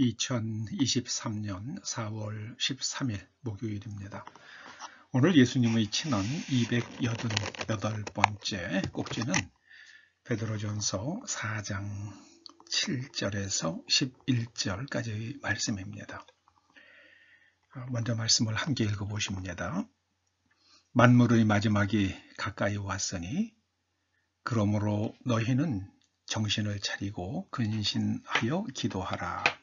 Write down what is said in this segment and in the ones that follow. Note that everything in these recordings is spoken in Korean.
2023년 4월 13일 목요일입니다. 오늘 예수님의 친언 288번째 꼭지는 베드로전서 4장 7절에서 11절까지의 말씀입니다. 먼저 말씀을 함께 읽어보십니다. 만물의 마지막이 가까이 왔으니 그러므로 너희는 정신을 차리고 근신하여 기도하라.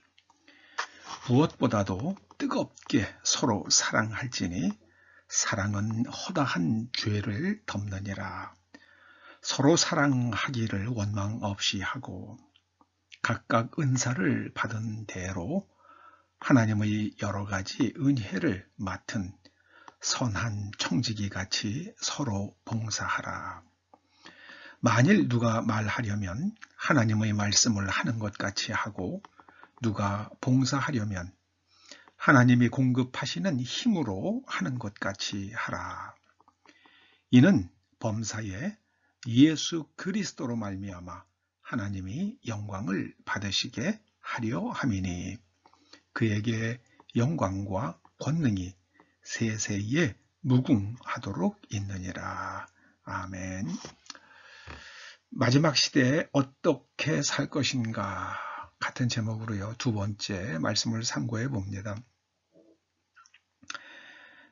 무엇보다도 뜨겁게 서로 사랑할지니 사랑은 허다한 죄를 덮느니라. 서로 사랑하기를 원망 없이 하고 각각 은사를 받은 대로 하나님의 여러 가지 은혜를 맡은 선한 청지기 같이 서로 봉사하라. 만일 누가 말하려면 하나님의 말씀을 하는 것 같이 하고 누가 봉사하려면 하나님이 공급하시는 힘으로 하는 것 같이 하라. 이는 범사에 예수 그리스도로 말미암아 하나님이 영광을 받으시게 하려 함이니 그에게 영광과 권능이 세세에 무궁하도록 있느니라. 아멘. 마지막 시대에 어떻게 살 것인가 같은 제목으로요. 두 번째 말씀을 참고해 봅니다.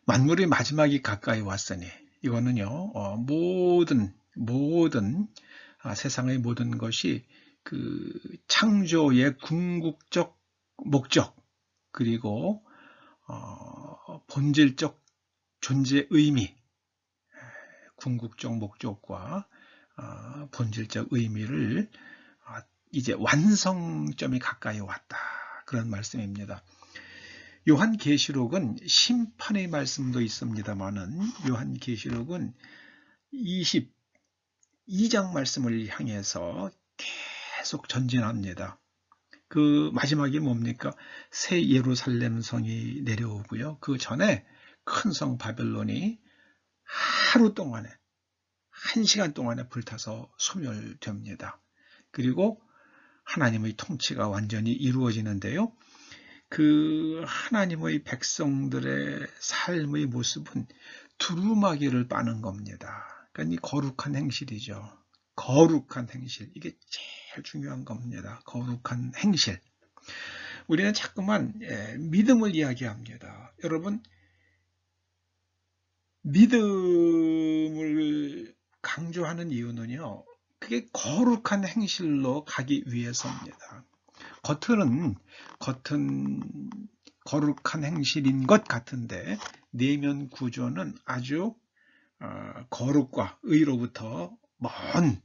만물의 마지막이 가까이 왔으니 이거는요. 어, 모든 모든 아, 세상의 모든 것이 그 창조의 궁극적 목적 그리고 어, 본질적 존재 의미 궁극적 목적과 어, 본질적 의미를 어, 이제 완성점이 가까이 왔다. 그런 말씀입니다. 요한계시록은 심판의 말씀도 있습니다만은 요한계시록은 22장 말씀을 향해서 계속 전진합니다. 그 마지막이 뭡니까? 새 예루살렘 성이 내려오고요. 그 전에 큰 성 바벨론이 하루 동안에 한 시간 동안에 불타서 소멸됩니다. 그리고 하나님의 통치가 완전히 이루어지는데요. 그 하나님의 백성들의 삶의 모습은 두루마기를 빠는 겁니다. 그러니까 이 거룩한 행실이죠. 거룩한 행실. 이게 제일 중요한 겁니다. 거룩한 행실. 우리는 자꾸만 예, 믿음을 이야기합니다. 여러분, 믿음을 강조하는 이유는요. 그게 거룩한 행실로 가기 위해서입니다. 겉은 겉은 거룩한 행실인 것 같은데 내면 구조는 아주 어, 거룩과 의로부터 먼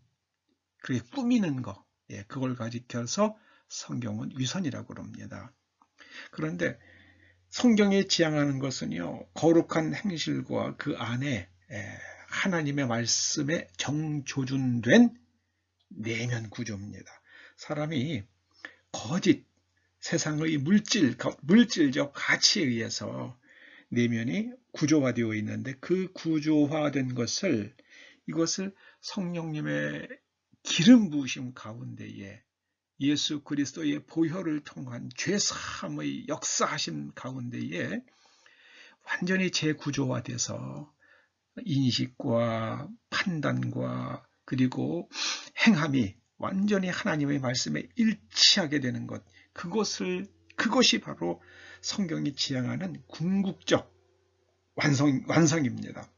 그게 꾸미는 거 예, 그걸 가지켜서 성경은 위선이라고 그럽니다. 그런데 성경에 지향하는 것은요 거룩한 행실과 그 안에 예, 하나님의 말씀에 정조준된 내면 구조입니다. 사람이 거짓 세상의 물질, 물질적 가치에 의해서 내면이 구조화되어 있는데 그 구조화된 것을 이것을 성령님의 기름 부으심 가운데에 예수 그리스도의 보혈을 통한 죄사함의 역사하심 가운데에 완전히 재구조화돼서 인식과 판단과 그리고 행함이 완전히 하나님의 말씀에 일치하게 되는 것 그것을 그것이 바로 성경이 지향하는 궁극적 완성, 완성입니다.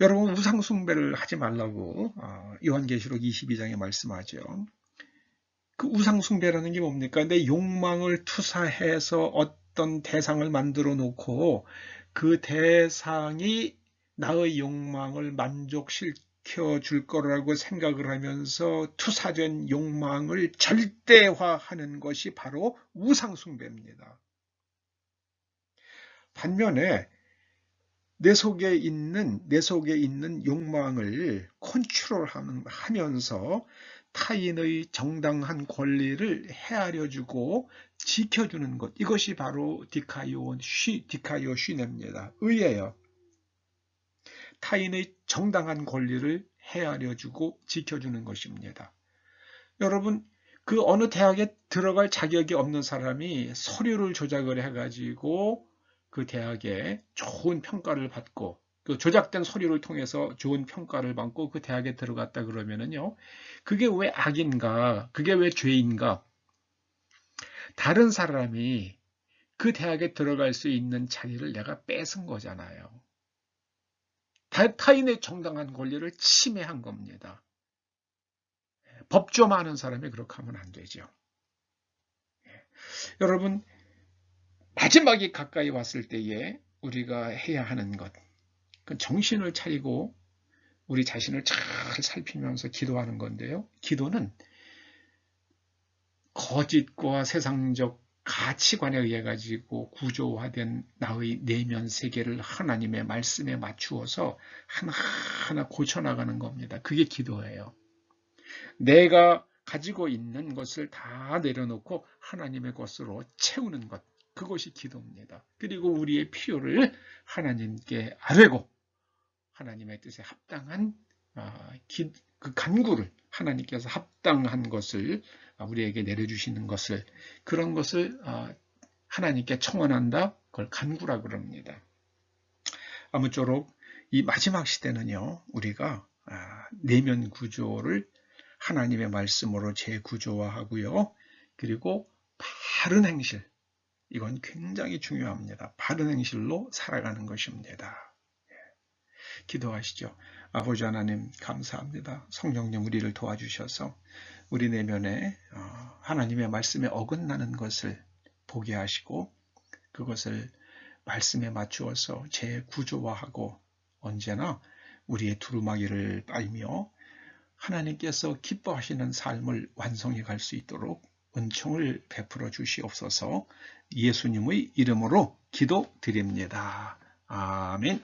여러분 우상 숭배를 하지 말라고 어, 요한계시록 22장에 말씀하죠. 그 우상 숭배라는 게 뭡니까? 내 욕망을 투사해서 어떤 대상을 만들어 놓고 그 대상이 나의 욕망을 만족시켜 줄 거라고 생각을 하면서 투사된 욕망을 절대화하는 것이 바로 우상숭배입니다. 반면에 내 속에 있는 내 속에 있는 욕망을 컨트롤하면서 타인의 정당한 권리를 헤아려 주고 지켜주는 것 이것이 바로 디카이오 쉬 디카이오 쉬냅니다. 의예요. 타인의 정당한 권리를 헤아려주고 지켜주는 것입니다. 여러분 그 어느 대학에 들어갈 자격이 없는 사람이 서류를 조작을 해가지고 그 대학에 좋은 평가를 받고 그 조작된 서류를 통해서 좋은 평가를 받고 그 대학에 들어갔다 그러면은요. 그게 왜 악인가? 그게 왜 죄인가? 다른 사람이 그 대학에 들어갈 수 있는 자리를 내가 뺏은 거잖아요. 타인의 정당한 권리를 침해한 겁니다. 법조하는 사람이 그렇게 하면 안 되죠. 예. 여러분 마지막이 가까이 왔을 때에 우리가 해야 하는 것, 그 정신을 차리고 우리 자신을 잘 살피면서 기도하는 건데요. 기도는 거짓과 세상적 가치관에 의해 가지고 구조화된 나의 내면 세계를 하나님의 말씀에 맞추어서 하나하나 고쳐나가는 겁니다. 그게 기도예요. 내가 가지고 있는 것을 다 내려놓고 하나님의 것으로 채우는 것. 그것이 기도입니다. 그리고 우리의 필요를 하나님께 아뢰고 하나님의 뜻에 합당한 아, 그 간구를 하나님께서 합당한 것을 우리에게 내려주시는 것을 그런 것을 아, 하나님께 청원한다. 그걸 간구라 그럽니다. 아무쪼록 이 마지막 시대는요. 우리가 아, 내면 구조를 하나님의 말씀으로 재구조화하고요. 그리고 바른 행실, 이건 굉장히 중요합니다. 바른 행실로 살아가는 것입니다. 예. 기도하시죠. 아버지 하나님 감사합니다. 성령님 우리를 도와주셔서 우리 내면에 어, 하나님의 말씀에 어긋나는 것을 보게 하시고 그것을 말씀에 맞추어서 재구조화하고 언제나 우리의 두루마기를 빨며 하나님께서 기뻐하시는 삶을 완성해 갈 수 있도록 은총을 베풀어 주시옵소서 예수님의 이름으로 기도드립니다. 아멘.